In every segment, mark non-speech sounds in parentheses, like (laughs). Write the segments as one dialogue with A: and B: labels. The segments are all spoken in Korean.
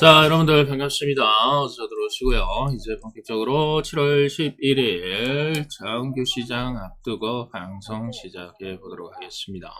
A: 자, 여러분들 반갑습니다. 어서 들어오시고요. 이제 본격적으로 7월 11일 정규 시장 앞두고 방송 시작해 보도록 하겠습니다.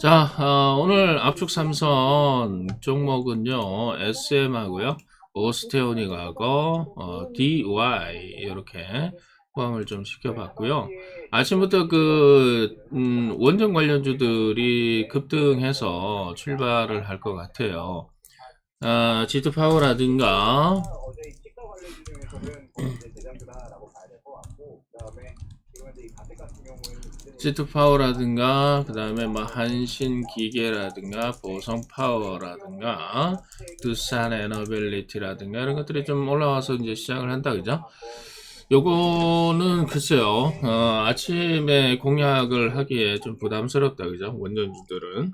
A: 자, 어, 오늘 압축 삼선 종목은요, SM하고요, 오스테오닉 하고, 어, DY, 이렇게 포함을 좀 시켜봤고요. 아침부터 그, 음, 원전 관련주들이 급등해서 출발을 할 것 같아요. 아, 지트 파워라든가,
B: 어제 이 치과 관련 중에서는 (clears throat) 거의 이제 대장주다라고 봐야 될 것 같고 그다음에 지금 현재 이 가택 같은 경우에는
A: 지트 파워라든가, 그 다음에 뭐 한신 기계라든가, 보성 파워라든가, 두산 에너빌리티라든가, 이런 것들이 좀 올라와서 이제 시작을 한다, 그죠? 요거는 글쎄요, 어, 아침에 공략을 하기에 좀 부담스럽다, 그죠? 원전주들은.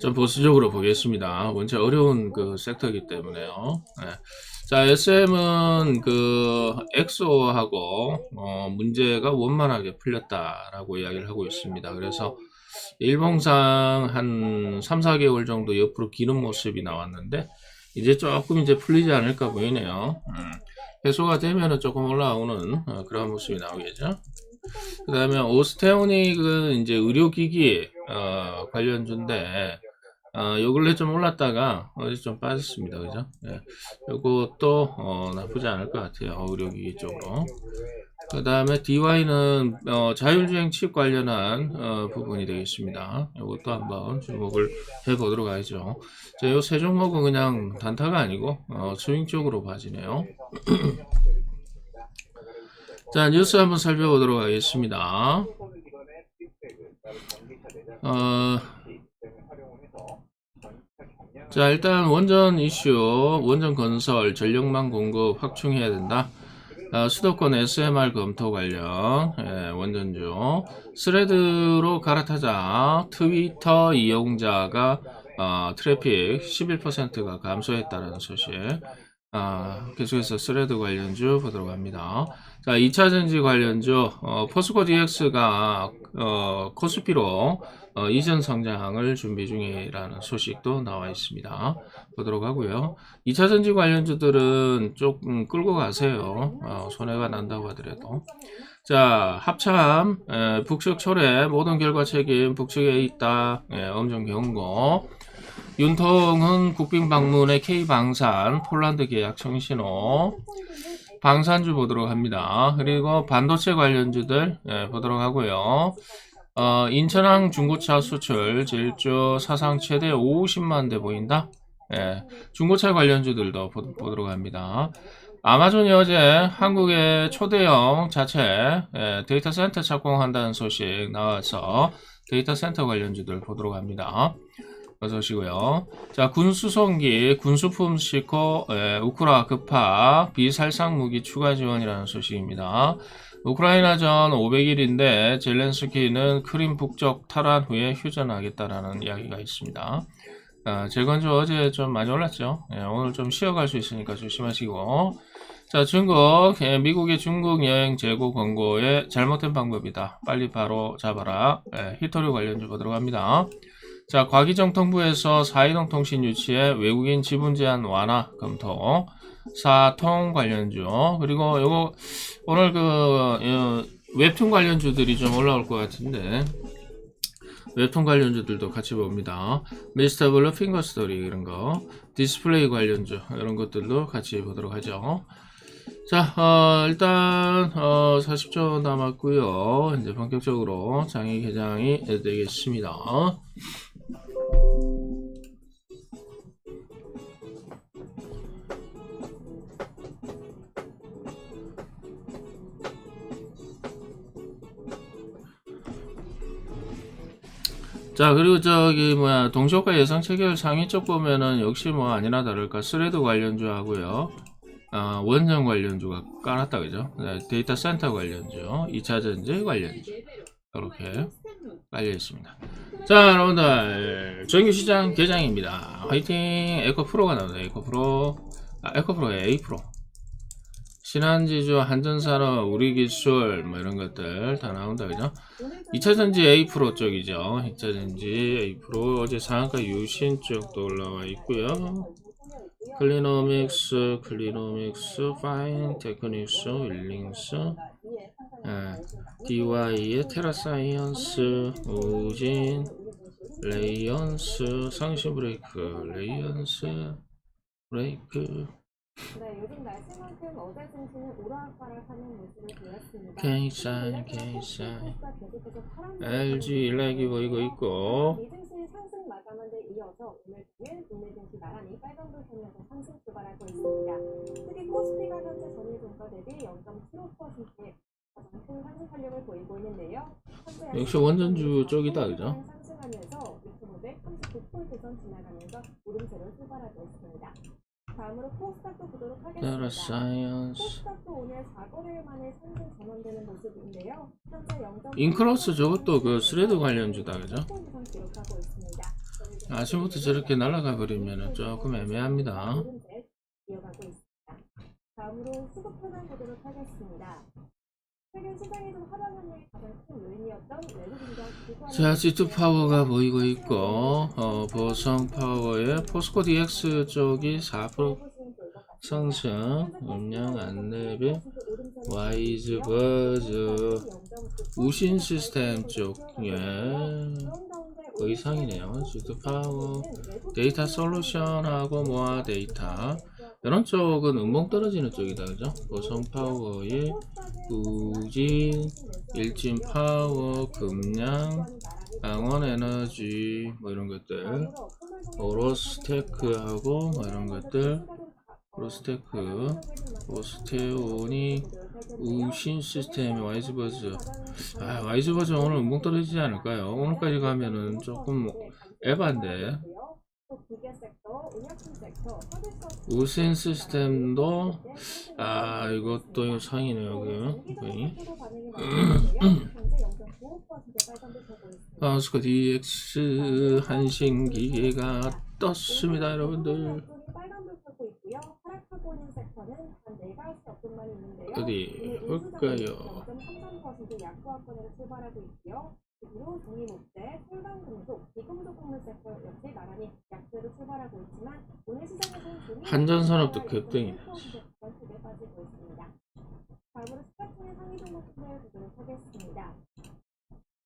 A: 좀 보수적으로 보겠습니다. 원체 어려운 그 섹터이기 때문에요. 네. 자, SM은 그 엑소하고 어, 문제가 원만하게 풀렸다라고 이야기를 하고 있습니다. 그래서 일봉상 한 3, 4개월 정도 옆으로 기는 모습이 나왔는데 이제 조금 이제 풀리지 않을까 보이네요. 음. 해소가 되면은 조금 올라오는 어, 그런 모습이 나오겠죠. 그 다음에 오스테오닉은 이제 의료기기 어, 관련주인데 어, 요 근래 좀 올랐다가 어제 좀 빠졌습니다. 그죠? 예. 요것도 어, 나쁘지 않을 것 같아요. 의료기기 쪽으로. 그 다음에 DY는 어, 자율주행 칩 관련한 어, 부분이 되겠습니다. 이것도 한번 주목을 해보도록 하죠. 자, 요세 종목은 그냥 단타가 아니고 어, 스윙 쪽으로 봐지네요. (clears throat) 자, 뉴스 한번 살펴보도록 하겠습니다. 어, 자, 일단 원전 이슈, 원전 건설, 전력망 공급 확충해야 된다. 아, 수도권 SMR 검토 관련 예, 원전주 스레드로 갈아타자 트위터 이용자가 어, 트래픽 11%가 감소했다는 소식 아, 계속해서 스레드 관련주 보도록 합니다. 자, 2차전지 관련주 어, 포스코 DX가 어, 코스피로 어, 이전 성장을 준비 중이라는 소식도 나와 있습니다. 보도록 하고요. 2차 전지 관련주들은 조금 끌고 가세요. 어, 손해가 난다고 하더라도. 자, 합참, 에, 북측 철회, 모든 결과 책임 북측에 있다. 예, 엄정 경고. 윤통은 국빈 방문의 K방산, 폴란드 계약 청신호. 방산주 보도록 합니다. 그리고 반도체 관련주들 예, 보도록 하고요. 어, 인천항 중고차 수출 질주 사상 최대 50만 대 보인다. 예, 중고차 관련주들도 보, 보도록 합니다. 아마존이 어제 한국의 초대형 자체 예, 데이터 센터 착공한다는 소식 나와서 데이터 센터 관련주들 보도록 합니다. 어서 오시고요. 자, 군수송기, 군수품 싣고 예, 우크라 급파 비살상 무기 추가 지원이라는 소식입니다. 우크라이나전 500일인데 젤렌스키는 크림 북쪽 탈환 후에 휴전하겠다라는 이야기가 있습니다. 아, 재건주 어제 좀 많이 올랐죠. 예, 오늘 좀 쉬어갈 수 있으니까 조심하시고. 자, 중국, 예, 미국의 중국 여행 재고 권고에 잘못된 방법이다. 빨리 바로 잡아라. 예, 히토류 관련 주 보도록 합니다. 자, 과기정통부에서 사이동 통신 유치에 외국인 지분 제한 완화 검토. 사통 관련주 그리고 요거 오늘 그 어, 웹툰 관련주들이 좀 올라올 것 같은데 웹툰 관련주들도 같이 봅니다. 미스터 블루 핑거 스토리 이런 거 디스플레이 관련주 이런 것들도 같이 보도록 하죠. 자 어, 일단 어, 40초 남았고요. 이제 본격적으로 장애 개장이 되겠습니다. 자 그리고 저기 뭐야 동시효과 예상 체결 상위 쪽 보면은 역시 뭐 아니나 다를까. 스레드 관련주 하고요. 어, 원전 관련주가 깔았다 그죠? 네, 데이터 센터 관련주 2차전지 관련주. 이렇게 깔려 있습니다. 자 여러분들 정규시장 개장입니다. 화이팅! 에코프로가 나오네 에코프로. 아 에코프로 A 프로 신한지주, 한전산업, 우리기술 뭐 이런 것들 다 나온다 그죠? 2차전지 A 프로 쪽이죠. 2차전지 A 프로 어제 상한가 유신 쪽도 올라와 있고요. 클리노믹스, 클리노믹스, 파인, 테크닉스, 윌링스, 예, DY의 테라사이언스, 우진, 레이언스, 상신 브레이크, 레이언스, 브레이크,
C: 네, 요즘 날씨만큼 어제 증시는 오락가락 하는 모습을 보였습니다.
A: LG 일렉이 보이고 있고,
C: 미증시 상승 마감한 데 이어서 오늘 중에 국내 증시 나란히 빨간불 켜면서 상승 출발하고 있습니다. 특히 코스피가 현재 전일 종가 대비 0.75%의 가장 큰 상승 탄력을 보이고 있는데요. 현재
A: 역시 원전주 쪽이다, 그죠?
C: 상승하면서 2,539포인트 선 지나가면서 오름세로 출발하고 있습니 다. 다음으로 코스닥도 보도록 하겠습니다.
A: 테라사이언스,
C: 코스닥도 오늘 4거래일 만에 상승 전환되는 모습인데요. 현재 0.
A: 인크로스 저것도 그 스레드 관련주다 그죠? 아침부터 저렇게 날아가 버리면 조금 애매합니다.
C: 다음으로 수급 현황 보도록 하겠습니다.
A: 자, G2 파워가 보이고 있고, 어, 보성 파워의 포스코 DX 쪽이 4% 상승, 음량 안내비, 와이즈 버즈, 우신 시스템 쪽에 의상이네요. G2 파워, 데이터 솔루션하고 모아 데이터. 이런 쪽은 음봉 떨어지는 쪽이다, 그죠? 보성 파워의 우진, 일진 파워, 금량, 강원 에너지, 뭐 이런 것들, 오로스테크하고 뭐 이런 것들, 오로스테크, 오스테온이, 우신 시스템, 와이즈버즈. 아, 와이즈버즈 오늘 음봉 떨어지지 않을까요? 오늘까지 가면은 조금 에반데. 우신 시스템도, 아, 이것도 상이네요, 그, 거의. 파스코 DX 한신기계가 떴습니다, 여러분들. 어디 볼까요?
C: 0.33% 약소화권으로 출발하고 있고요. 그리고 종이목재, 철강금속, 비금속 섹터 역시 나란히 약세로 출발하고 있지만 오늘 시장에서는
A: 한전산업도 급등이네.
C: 크게 빠지고 있습니다. 다음으로 스타트의 상위 종목들을 보도록 하겠습니다.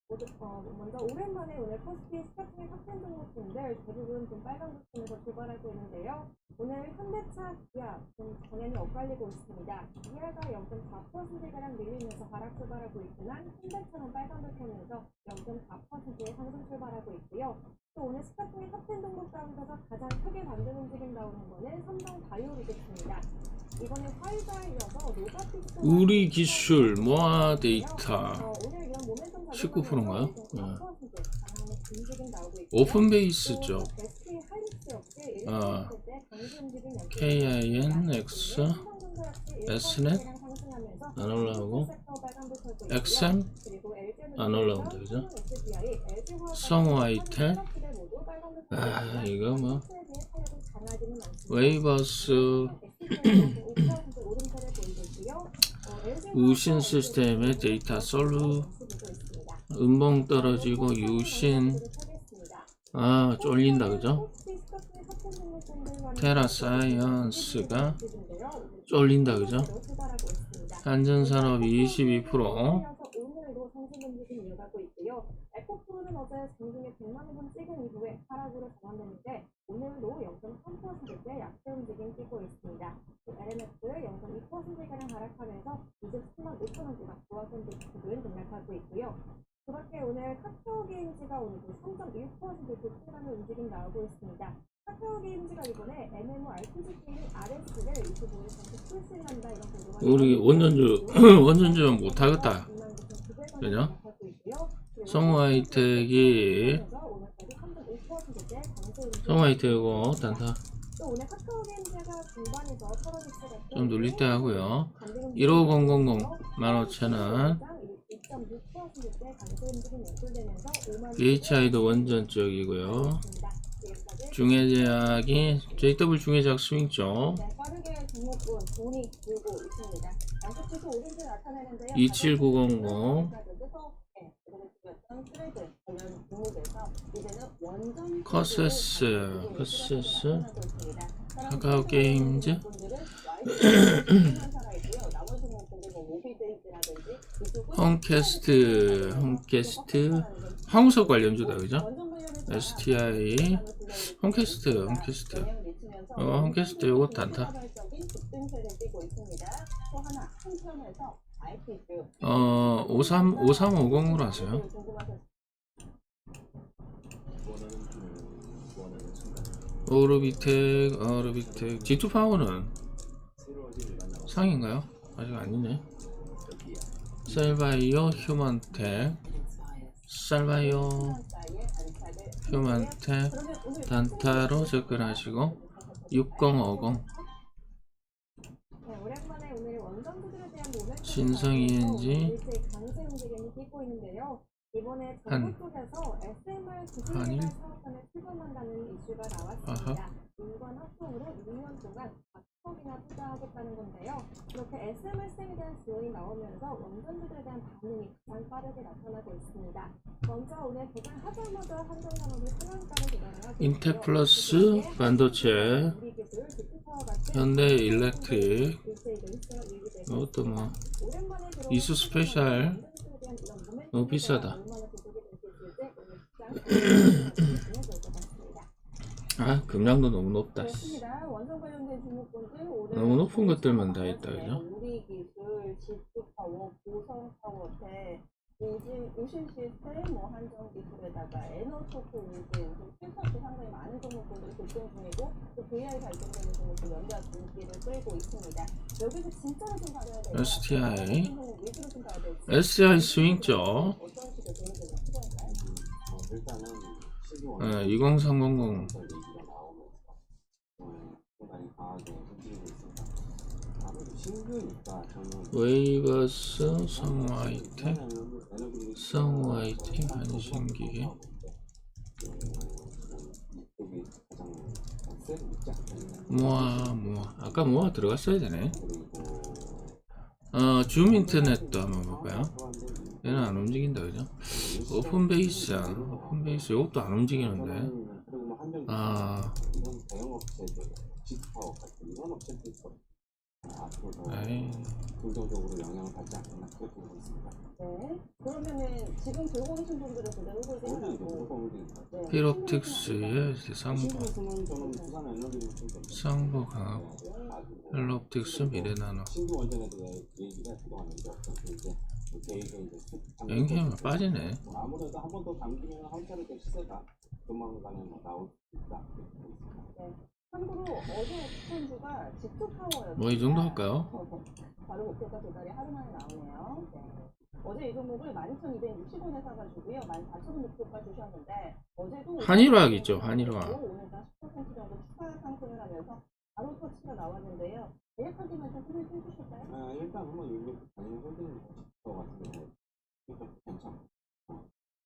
C: 모두, 어, 먼저 오랜만에 오늘 코스피 스타트의 탑10 종목분들 대부분 좀 빨간 부분에서 출발하고 있는데요. 오늘 현대차, 기아 좀 당연히 엇갈리고 있습니다. 기아가 0.4%가량 밀리면서 하락 출발하고 있지만 현대차는 빨간불 켜면서 0.4%의 상승 출발하고 있고요. 또 오늘 스타트의 탑10 종목 가운데서 가장 크게 반등 움직임 나오는 거는 삼성 바이오로직스입니다. 이번에 화이자에 이어서 노바티스
A: 우리 기술 모아 데이터
C: 어,
A: 19%인가요? 네.
C: 오픈
A: 오픈 베이스 쪽 어, KINX Snet 안 올라오고 XM 안 올라온다 그죠? 성화이텔 아 이거 뭐 웨이버스 (clears throat) 우신 시스템의 데이터 솔루 음봉 떨어지고 유신 아 쫄린다 그죠? 테라 사이언스가 쫄린다 그죠? 한전산업 22%
C: 오늘도 상승 움직임 이어가고 있고요. 에코프로는 어제 장중에 100만 원 찍은 이후에 하락으로 전환됐는데 오늘도 0.3%대 약세 움직임 띄고 있습니다. LMF 0.2%가량 하락하면서 23만 5천 원대가 좋아진 부분 등락하고 있고요. 오늘 카카오 게임즈가 오늘도 3.1% 급등하는 움직임 나오고 있습니다. 카카오 게임즈가 이번에 MMORPG 게임 RS를 25일 전체 출시한다 이런 보도가
A: 우리 원전주 원전주 못하겠다. 그죠? 성화이텍이 성화이텍이고 단타.
C: 또 오늘 카카오 게임즈가 중반에서 털어지치가
A: 좀 눌릴 때 하고요. 15000 15,000원 BHI도 원전 쪽이고요 중해제약이 JW 중해제약 스윙 쪽
C: 네, 빠르게 종목군 돈이 들고 있습니다.
B: 또 오른쪽 나타내는데요.
A: 27900.
B: 네, 그리고 지금 스레드 관련 종목에서 이제는 원전
A: 커세스, 커세스, 카카오 게임즈, (clears throat) 홈캐스트, 홈캐스트, 황우석 관련주다 그죠? STI, 홈캐스트, 홈캐스트. 어, 홈캐스트 요거 단타. 어, 53, 5350으로 하세요. 오르비텍, 오르비텍. G2 파워는 상인가요? 아직 아니네. 셀바이오, 휴먼텍, 셀바이오, 휴먼텍, 단타로 접근하시고 6050
B: 네, 오랜만에 오늘 원전부들에 대한 모멘텀
A: 신성 ENG
B: 이. 이번에
A: 한-
B: 정부 쪽에서 SMR? 기술개발 사업단을 출범한다는 이슈가 나왔습니다. 인권 합동으로 2년 동안 각석이나 투자하겠다는 건데요. 이렇게 SMR쌤에 대한 지원이 나오면서 원전주들에 대한 반응이 가장 빠르게 나타나고 있습니다. 먼저 오늘 가장 하자마자 한전산업이 상한가를 도달을 하고
A: 인테플러스. 반도체 현대 일렉트릭 이것도 뭐
B: 들어온
A: 이수 스페셜 너무
B: 비싸다.
A: 아 금량도 너무 높다 너무 높은 것들만 다 있다,
B: 네,
A: 그죠?
B: 우리 기술, 지수파워, 고성파워테, 우진, 우신 시스템, 뭐 한정 기술에다가 에너소프 우진, 필터도 상당히 많은 종목군들이 급등 중이고 또 VI 발전되는 종목도 연달아 인기를 끌고 있습니다. 여기서 진짜로 좀 가려야 돼요.
A: STI.
B: 어떤 종목 위주로 좀 가야 될지.
A: SI 스윙 쪽
B: 어떤 식의 종목이 필요할까요?
D: 어, 일단은 시기원
A: 어,
D: 20300얘
A: 웨이버스
D: 세고 있지 않겠냐.
A: 모아 모아 아까 모아 들어갔어야 되네 어 줌 인터넷도 한번 볼까요? 얘는 안 움직인다 그죠? 오픈 베이스 오픈 베이스 이것도 안 움직이는데 뭐아 에이
D: 긍정적으로 영향을 받지 않겠나 그렇게 보고 있습니다.
B: 네. 그러면은 지금 들고 계신 분들은 그대로 홀딩
D: 이제
B: 하고
D: 무조건 홀딩.
B: 네.
A: 피롭틱스의 상보
D: 신규는 저는 부산 에너지를 좀
A: 상보 강하고 헬로옵틱스 미래나노
D: 신규 원전에 대해 얘기가 그동안 이제 어떻게 이제 계획을 이제 쭉
A: 앵힘을 빠지네
D: 뭐 아무래도 한 번더 당기면 한 차례 더 시세가 조만간에 뭐 나올 수 있다. 그렇게 보고 있습니다.
B: 참고로 어제 추천주가 지투파워였어요.
A: 뭐 이 정도 할까요? (laughs)
B: 바로 목표가 도달이 하루 만에 나오네요. 네. 어제 이 종목을 12,260원에 사가지고요. 14,000원 목표가 주셨는데 어제도
A: 한일화학 있죠, 한일화학.
B: 오늘 다10% 정도 추가 상승을 하면서 바로 터치가 나왔는데요. 대략하게만 좀 소개 좀 해주실까요?
D: 아, 일단 한번 이거 당연히 홀딩을 것 같은 경우 일단 괜찮고 어,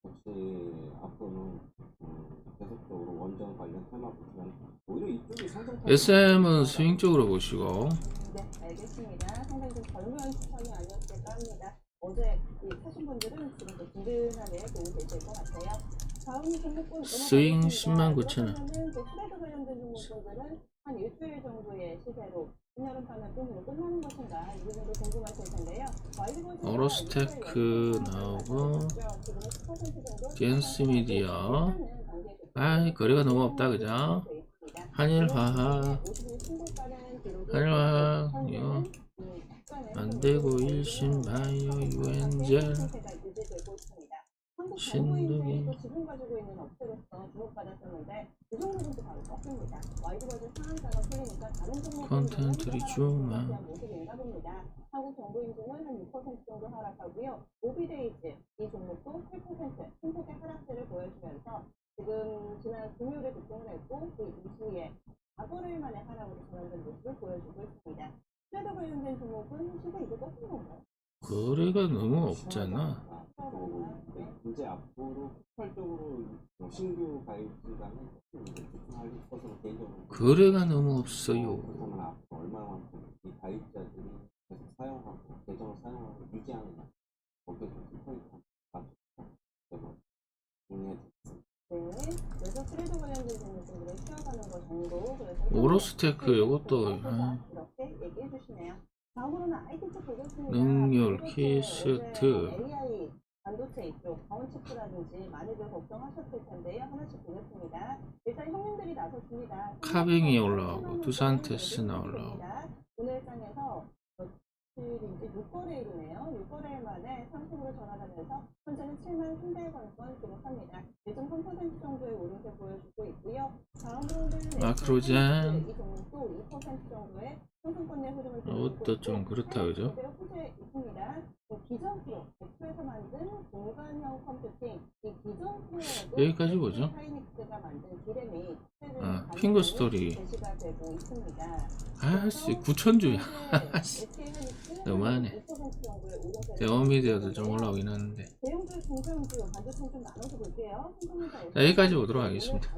D: 역시 앞으로는 음, 계속적으로 원전 관련 테마 보시면 오히려 이쪽이 상승
A: SM은 스윙 쪽으로 보시고
B: 네, 알겠습니다. 상당히 좀 절묘한 추천이 아니었을까 합니다. 어제 이 사신 분들은 지금 좀 든든하게 도움이 되실 것 같아요. 다음 종목군
A: 스윙 109,000원.
B: 그러면은 그 트레이드 관련된 종목군들은 한 일주일 정도의 시세로
A: 어로스테크 나오고
B: 지금 10% 정도
A: 젠스미디어. 아이 거래가 너무 없다 그죠? 한일화학. 한일화학 안되고 일신바이오 유엔젤 신동이.
B: 또 지분 가지고 있는 업체로서 주목받았었는데 이 종목은 바로 꺾입니다. 와이드버즈 상한가가 풀리니까 다른 종목
A: 컨텐츠 리주마.
B: 모습인가 봅니다. 한국 정보 인증은 한6% 정도 하락하고요. 오비데이즈 이 종목도 7% 신폭의 하락세를 보여주면서 지금 지난 금요일에 급등을 했고 그 이후에 4월일 만에 하락으로 전환된 모습을 보여주고 있습니다. 트레더 관련된 종목은 실제 이거 꺾인 건가요?
A: 거래가 너무 없잖아
D: 어, 이제 앞으로 폭발적으로 뭐 신규 가입자는
A: 거래가 너무 없어요
D: 앞으로 얼마만큼 이 가입자들이 계속 사용하고 계속 원정을 사용하고 유지하느냐 거기에 정리해드렸습니다.
B: 네.
A: 오로스테크 요것도 아,
B: 이렇게 얘기해 주시네요.
A: 능률, 키스트.
B: 반도체 이쪽 가온치프라든지 많이들 걱정하셨을 텐데요. 하나씩 보겠습니다. 일단 형님들이 나섰습니다.
A: 카빙이 올라오고, 두산 테스나 올라오고.
B: 오늘 장에서 며칠인지 6거래일이네요. 6거래일 만에 상승으로 전환하면서 현재는 7만 300원권 기록합니다. 1.3% 정도의 오름세 보여주고 있고요. 다음으로는
A: 마크로젠.
B: 이 종목도 2% 정도의 흐름을
A: 이것도 좀 그렇다, 그죠?
B: 호재 있습니다. 기존 프로, 엑스에서 만든 공간형 컴퓨팅, 이 기존 프로에도
A: 여기까지 보죠.
B: 하이닉스가 만든 디램이
A: 아, 핑거 스토리.
B: 제시가 되고 있습니다.
A: 아씨 9천 주야 (laughs) 너무하네. 대원미디어도 좀 올라오긴 하는데
B: 대형주, 중소형주, 반도체 좀 나눠서 볼게요.
A: 자, 여기까지 보도록 하겠습니다.